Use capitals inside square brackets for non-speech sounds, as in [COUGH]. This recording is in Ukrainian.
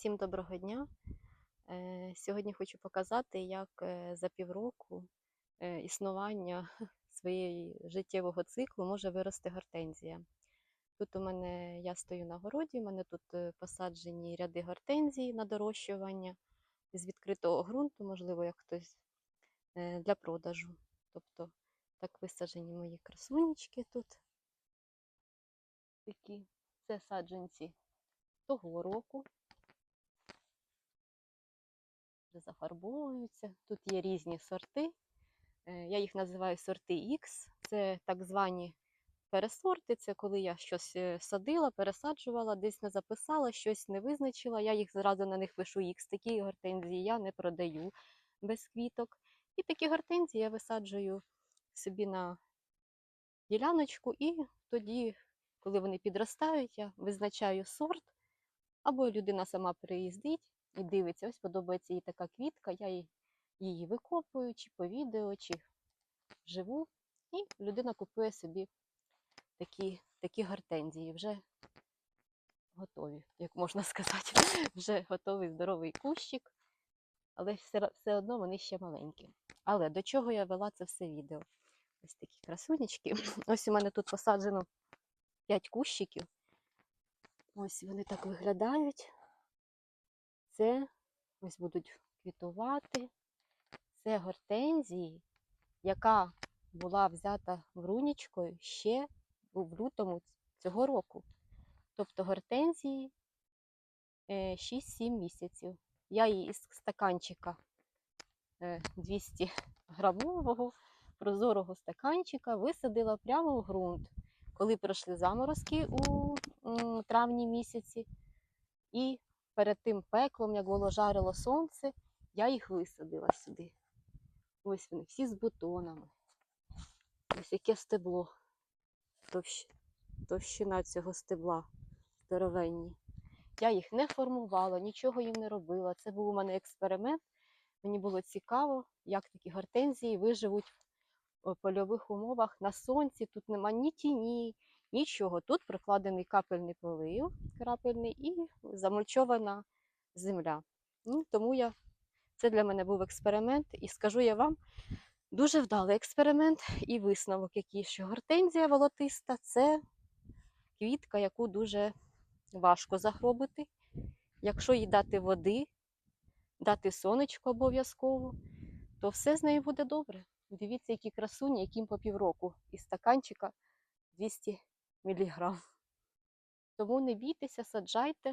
Всім доброго дня. Е, Сьогодні хочу показати, як е, за півроку е, існування [LAUGHS] своєї життєвого циклу може вирости гортензія. Тут у мене я стою на городі, у мене тут посаджені ряди гортензій на дорощування з відкритого ґрунту, можливо, як хтось для продажу. Тобто так висаджені мої красунечки тут. Такі це саджанці того року. Зафарбовуються. Тут є різні сорти. Е, Я їх називаю сорти X. Це так звані пересорти. Це коли я щось е, садила, пересаджувала, десь не записала, щось не визначила. Я їх зразу на них пишу X. Такі гортензії я не продаю без квіток. І такі гортензії я висаджую собі на діляночку, і тоді, коли вони підростають, я визначаю сорт, або людина сама приїздить і дивиться, ось подобається їй така квітка, я її, викопую, чи по відео, чи живу. І людина купує собі такі, такі гортензії, вже готові, як можна [LAUGHS] сказати, вже готовий здоровий кущик, але все, все одно вони ще маленькі. Але до чого я вела це все відео? Ось такі красунечки. [LAUGHS] Ось у мене тут посаджено 5 кущиків. Ось вони так виглядають. Це ось будуть квітувати. Це гортензії, яка була взята врунічкою ще в лютому цього року. Тобто гортензії е, 6-7 місяців. Я її із стаканчика е, 200 грамового прозорого стаканчика висадила прямо в ґрунт, коли пройшли заморозки у травні місяці. І перед тим пеклом, як було жарило сонце, я їх висадила сюди. Ось вони, всі з бутонами. Ось яке стебло. Товщ... Товщина цього стебла здоровенні. Я їх не формувала, нічого їм не робила. Це був у мене експеримент. Мені було цікаво, як такі гортензії виживуть в польових умовах на сонці. Тут нема ні тіні, нічого. Тут прикладений капельний полив, крапельний і замульчована земля. Ну, тому я, це для мене був експеримент, і скажу я вам, дуже вдалий експеримент і висновок, який що гортензія волотиста це квітка, яку дуже важко загробити. Якщо їй дати води, дати сонечко обов'язково, то все з нею буде добре. Дивіться, які красуні, яким по півроку із стаканчика 200 мг. Тому не бійтеся, саджайте,